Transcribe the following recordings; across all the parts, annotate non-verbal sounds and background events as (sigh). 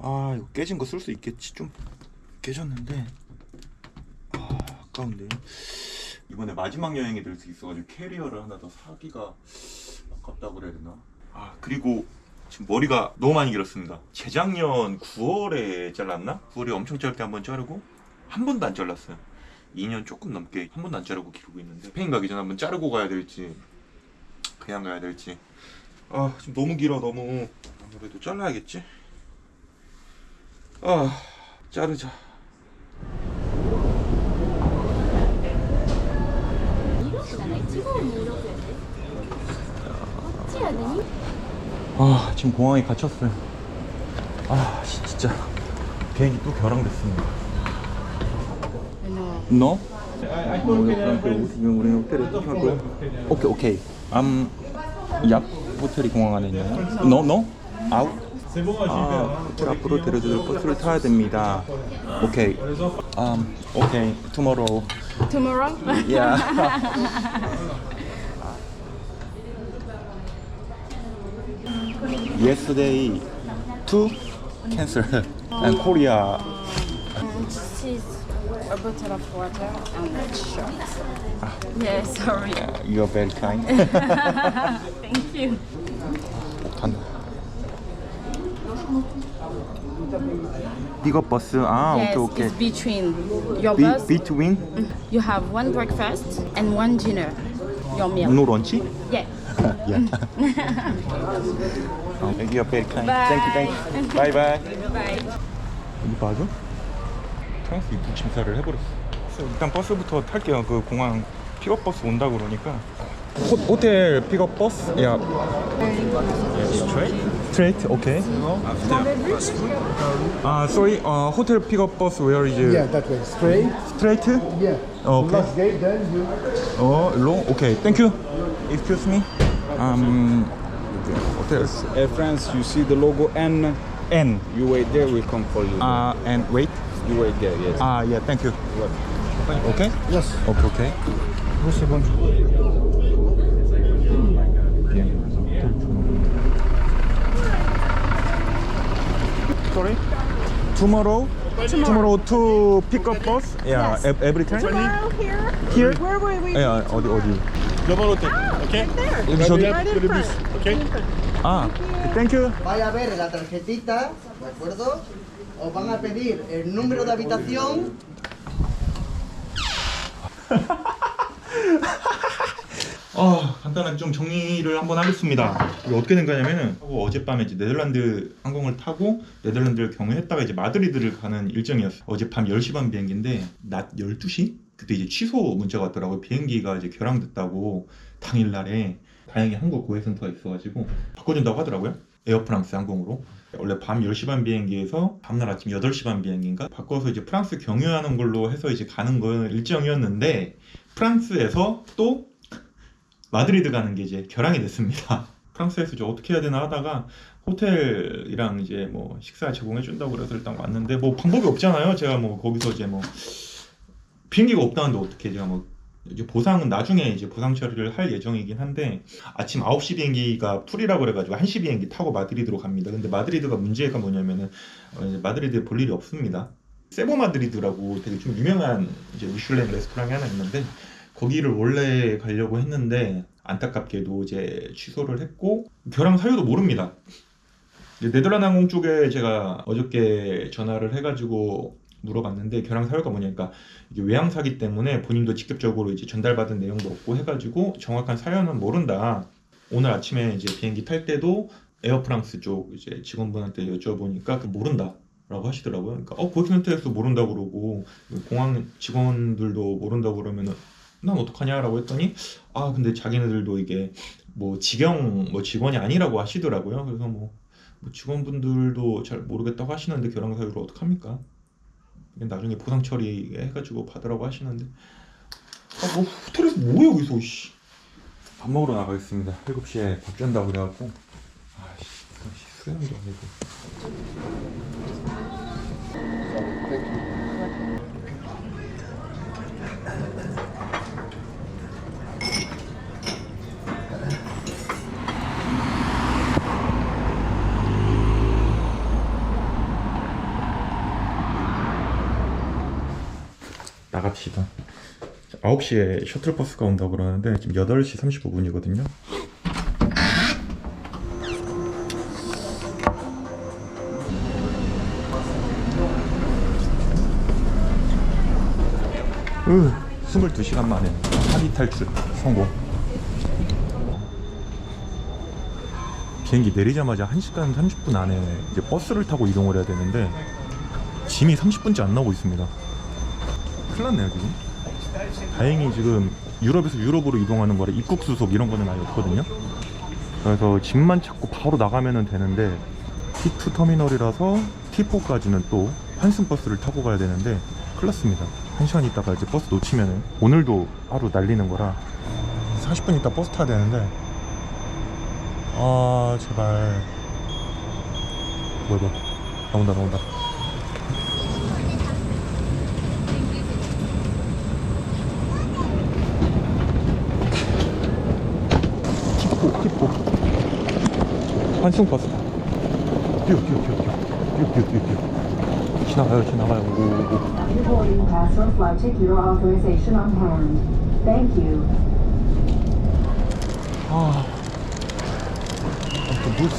아 이거 깨진 거 쓸 수 있겠지? 좀 깨졌는데. 아 아까운데. 이번에 마지막 여행이 될 수 있어가지고 캐리어를 하나 더 사기가 아깝다고 그래야 되나? 아 그리고 지금 머리가 너무 많이 길었습니다. 재작년 9월에 잘랐나? 9월에 엄청 짧게 한 번 자르고 한 번도 안 잘랐어요. 2년 조금 넘게 한 번도 안 자르고 기르고 있는데 페인 가기 전에 한 번 자르고 가야 될지 그냥 가야 될지. 아 지금 너무 길어 너무. 아무래도 잘라야겠지 아 자르자 아 지금 공항에 갇혔어요 아 씨, 진짜 비행기 또 결항됐습니다 No? 오케이 오케이 암 얍? 호텔이 공항 안에 있나요? No? No? 아웃? 아, 호텔 앞으로 데려줄 버스를 타야 됩니다 오케이 um, 오케이 tomorrow Tomorrow? Yeah. Yesterday, two cancel and Korea. Is a bottle of water and shot. Yeah, sorry. Uh, you are very kind. Thank you. 간다. 픽업 버스. 아, yes, 오케이 오케이. it's between your Be, bus. between You have one breakfast and one dinner. Your meal. no lunch? Yeah. yeah. 어, you are very kind. Bye. Thank you, thank you. Bye bye. Bye. 이 맞아? 프랑스 입국 심사를 해버렸어. 일단 버스부터 탈게요. 그 공항 픽업 버스 온다 그러니까. 호, 호텔 픽업 버스? 야. Straight? Straight? Okay. After fast food? Uh, sorry, uh, hotel pickup bus, where is you? Yeah, that way. Straight. Straight? Yeah. Okay. Last gate, then you. Oh, long? Okay, thank you. Excuse me. Um, hotels. Air France, you see the logo N. N. You wait there, we come for you. Uh, and wait? You wait there, yes. Ah, uh, yeah, thank you. Okay? Yes. Okay. okay. Sorry. Tomorrow. Tomorrow to pick up bus. Yeah, ev- every time. Tomorrow here? Here. Where will we 야 어디 어디. Okay. There. 여기 저기. Right in front. 아, thank you. Vaya a ver la tarjetita, ¿de acuerdo? Os van a pedir el número de habitación (laughs) 어, 간단하게 좀 정리를 한번 하겠습니다. 이게 어떻게 된 거냐면은 어젯밤에 이제 네덜란드 항공을 타고 네덜란드를 경유했다가 이제 마드리드를 가는 일정이었어요. 어젯밤 10시 반 비행기인데 낮 12시? 그때 이제 취소 문자가 왔더라고요. 비행기가 이제 결항됐다고 당일날에 다행히 한국 고해센터가 있어가지고 바꿔준다고 하더라고요. 에어프랑스 항공으로. 원래 밤 10시 반 비행기에서 다음날 아침 8시 반 비행기인가 바꿔서 이제 프랑스 경유하는 걸로 해서 이제 가는 거 일정이었는데 프랑스에서 또 마드리드 가는 게 이제 결항이 됐습니다. (laughs) 프랑스에서 이제 어떻게 해야 되나 하다가 호텔이랑 이제 뭐 식사 제공해 준다고 그래서 일단 왔는데 뭐 방법이 없잖아요. 제가 뭐 거기서 이제 뭐 비행기가 없다는데 어떻게 제가 뭐 이제 보상은 나중에 이제 보상 처리를 할 예정이긴 한데 아침 9시 비행기가 풀이라고 그래가지고 1시 비행기 타고 마드리드로 갑니다. 근데 마드리드가 문제가 뭐냐면은 어, 마드리드에 볼 일이 없습니다. 세보 마드리드라고 되게 좀 유명한 이제 미슐랭 레스토랑이 하나 있는데 거기를 원래 가려고 했는데 안타깝게도 이제 취소를 했고 결항 사유도 모릅니다. 네덜란드 항공 쪽에 제가 어저께 전화를 해가지고 물어봤는데 결항 사유가 뭐냐니까 이게 외항 사기 때문에 본인도 직접적으로 이제 전달받은 내용도 없고 해가지고 정확한 사연은 모른다. 오늘 아침에 이제 비행기 탈 때도 에어프랑스 쪽 이제 직원분한테 여쭤보니까 그 모른다. 라고 하시더라고요. 그러니까 어 고객센터에서 모른다 고 그러고 공항 직원들도 모른다 고 그러면은 난 어떡하냐라고 했더니 아 근데 자기네들도 이게 뭐 직영 뭐 직원이 아니라고 하시더라고요. 그래서 뭐, 뭐 직원분들도 잘 모르겠다고 하시는데 결항 사유를 어떡합니까? 나중에 보상 처리 해가지고 받으라고 하시는데 아뭐 호텔에서 뭐해 여기서 씨. 밥 먹으러 나가겠습니다. 7시에 밥 준다고 그래갖고 아씨 수영도 아니고 나 갑시다. 9시에 셔틀버스가 온다고 그러는데 지금 8시 35분이거든요. 으, 22시간 만에 합의 탈출 성공. 비행기 내리자마자 1시간 30분 안에 이제 버스를 타고 이동을 해야 되는데 짐이 30분째 안 나오고 있습니다 큰일 났네요 지금. 다행히 지금 유럽에서 유럽으로 이동하는 거라 입국 수속 이런 거는 아예 없거든요. 그래서 짐만 찾고 바로 나가면 되는데 T2 터미널이라서 T4까지는 또 환승 버스를 타고 가야 되는데 큰일 났습니다. 1시간 있다가 이제 버스 놓치면 오늘도 하루 날리는 거라 40분 있다 버스 타야 되는데. 아 제발. 뭐야 뭐 나온다 나온다 키포 키포 환승 버스 뛰어 뛰어 뛰어 뛰어 뛰어 뛰어 뛰어 뛰어 지나가요 지나가요 hand. Thank you. 아, 또 무스.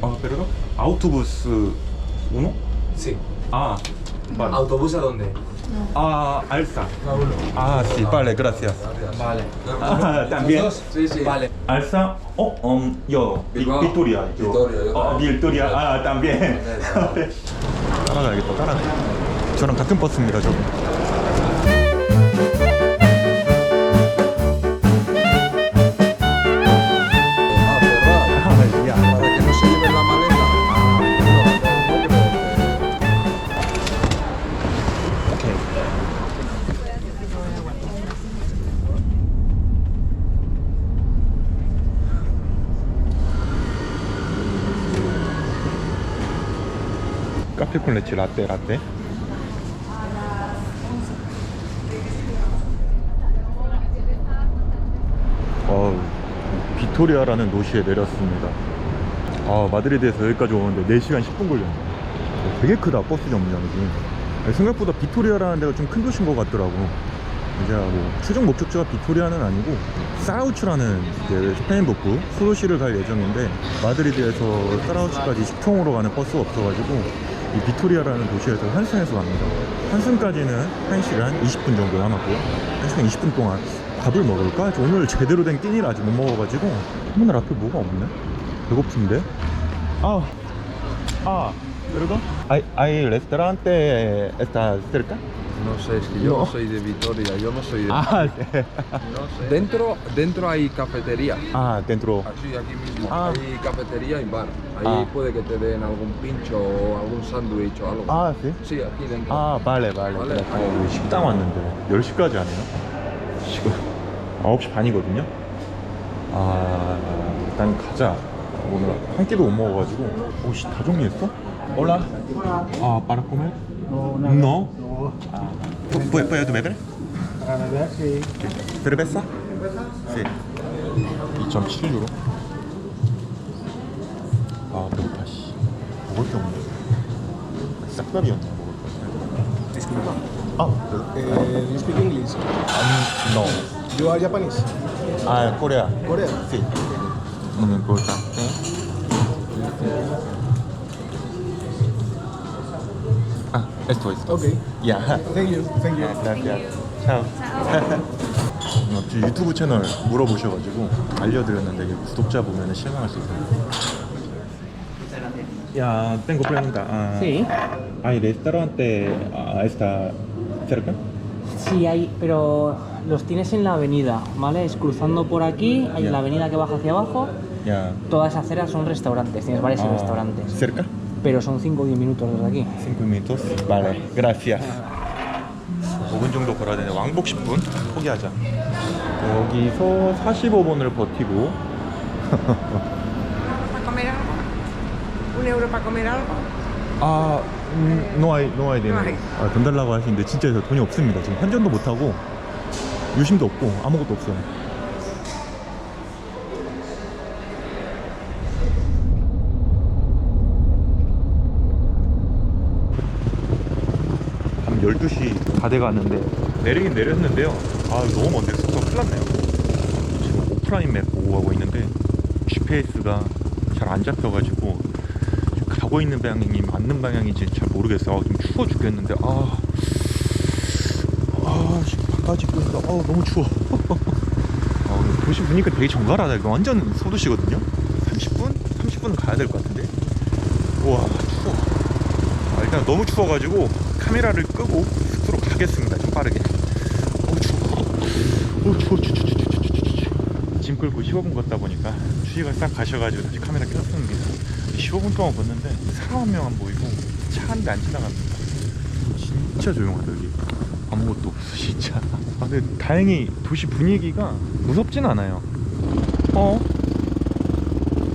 Ah, perdón. Autobús uh, uno? Sí. Ah, vale. ¿Autobús a dónde? Ah, Alza. Ah, sí, vale, gracias. Vale. Ah, también. Sí, sí. Vale. Alza, oh, um, yo, Bilbao. Victoria. yo. Victoria, yo Oh. Victoria, ah, también. 따라가야겠다, 따라가. 저랑 같은 버스입니다, 저. Ah, 콜레치 라떼 라떼. 어, 비토리아라는 도시에 내렸습니다. 아, 마드리드에서 여기까지 오는데 4시간 10분 걸렸네. 어, 되게 크다 버스 정류장이 생각보다 비토리아라는 데가 좀 큰 도시인 것 같더라고 이제 뭐 최종 목적지가 비토리아는 아니고 사라우츠라는 이제 스페인 북부 수도시를 갈 예정인데 마드리드에서 사라우츠까지 10통으로 가는 버스가 없어가지고 이 비토리아라는 도시에서 환승해서 갑니다. 환승까지는 1시간 20분 정도 남았고요 1시간 20분 동안 밥을 먹을까? 오늘 제대로 된 끼니를 아직 못 먹어가지고 오늘 앞에 뭐가 없네? 배고픈데? 아 Ah, ¿perdón? ¿Hay, hay restaurante está cerca? No sé, es que yo No. no. soy de Vitoria, yo no soy de... Ah, No sé. Dentro, dentro hay cafetería. ah, dentro. Aquí, aquí mismo. Ah. Hay cafetería y bar. Ahí Ah. puede que te den algún pincho o algún sándwich o algo. Ah, sí. Sí, aquí dentro. 아, vale, vale. Vale. 어, 식당 왔는데 10시까지 하네요. 지금 9시 반이거든요. 아, 일단 가자. 오늘 한 끼도 못 먹어가지고. 오씨, 다 정리했어? Hola. Ah, ¿para comer? No, No. Ah. ¿Puedo, puedo beber? Para beber, sí. cerveza? Sí. 2.7유로. 아, 배고파, 씨. 먹을 게 없네. 싹다리였네, 먹을 거. Disculpa. 아, Eh, you speak English? 아니, no. You are Japanese? 아, 코리아. Korean? Sí. No me importa. ¿eh? Ah, esto es. Okay. Ya. Thank you. Thank you. gracias. chao. 어, 저 유튜브 채널 물어보셔가지고 알려드렸는데 이게 구독자 보면 실망할 수 있어요. 야, tengo pregunta. Ah, Sí, ¿Hay restaurante ah, está cerca? sí hay, pero los tienes en la avenida, ¿vale? Es cruzando por aquí, hay Ya. la avenida que baja hacia abajo, Ya. todas esas aceras son restaurantes, tienes varios Ah, restaurantes, ¿Cerca? Pero son 5 o 10 minutos desde aquí. 5 minutos. Vale, gracias. 5분 정도 걸어야 되는데 왕복 10분? 포기하자. 여기서 45분을 버티고 para comer algo? ¿Un euro para comer algo? 아, 음, no hay, no hay dinero. No hay. 아, 돈 달라고 하시는데 진짜 저 돈이 없습니다. 지금 환전도 못 하고 유심도 없고 아무것도 없어요. 12시 다 돼가는데. 내리긴 내렸는데요. 아 너무 먼데 숙소 큰일 났네요. 지금 오프라인 맵 보고 가고 있는데 GPS가 잘 안 잡혀가지고 지금 가고 있는 방향이 맞는 방향인지 잘 모르겠어요. 아, 좀 추워 죽겠는데. 아, 아 지금 바깥 입고 있는데 아 너무 추워. (laughs) 아, 도시 보니까 되게 정갈하다. 이거 완전 소도시거든요? 30분? 30분은 가야 될 것 같은데? 우와 추워. 아, 일단 너무 추워가지고 카메라를 끄고 숙소로 가겠습니다. 좀 빠르게. 어우 추워. 어우 추워 추워 추워 추워 추워 짐 끌고 15분 걷다 보니까 추위가 싹 가셔가지고 다시 카메라 켰습니다. 15분 동안 걷는데 사람 한 명 안 보이고 차 한 대 안 지나갑니다. 진짜 조용하다 여기. 아무것도 없어 진짜. 아 근데 다행히 도시 분위기가 무섭진 않아요. 어?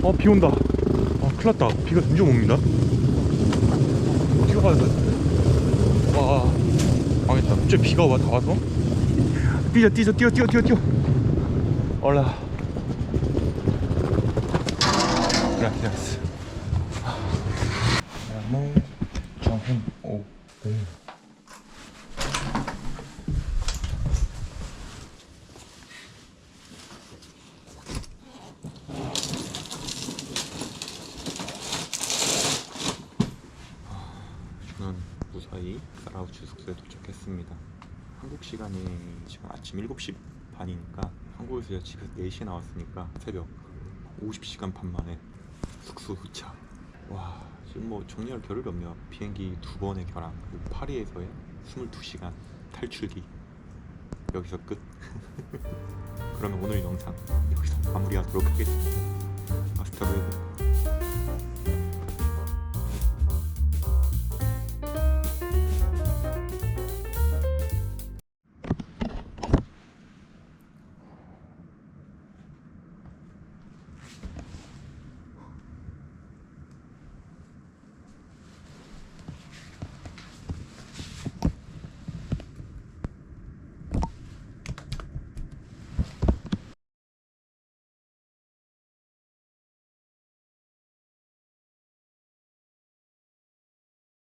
어 비 온다. 아 큰일 났다. 비가 점점 옵니다. 어떻게 가야 돼? 와 망했다. 갑자기 비가 와 다 와서? 뛰자 뛰자 뛰어 뛰어 뛰어 뛰어. 올라 gracias amo 정훈 오 오. 저는 무사히 사라우치 숙소에 도착했습니다. 한국 시간이 지금 아침 7시 반이니까 한국에서 집에서 4시에 나왔으니까 새벽 50시간 반 만에 숙소 도착. 와 지금 뭐 정리할 겨를이 없네요. 비행기 두 번의 결항 그리고 파리에서의 22시간 탈출기 여기서 끝. (laughs) 그러면 오늘 영상 여기서 마무리하도록 하겠습니다. 아스타루에고.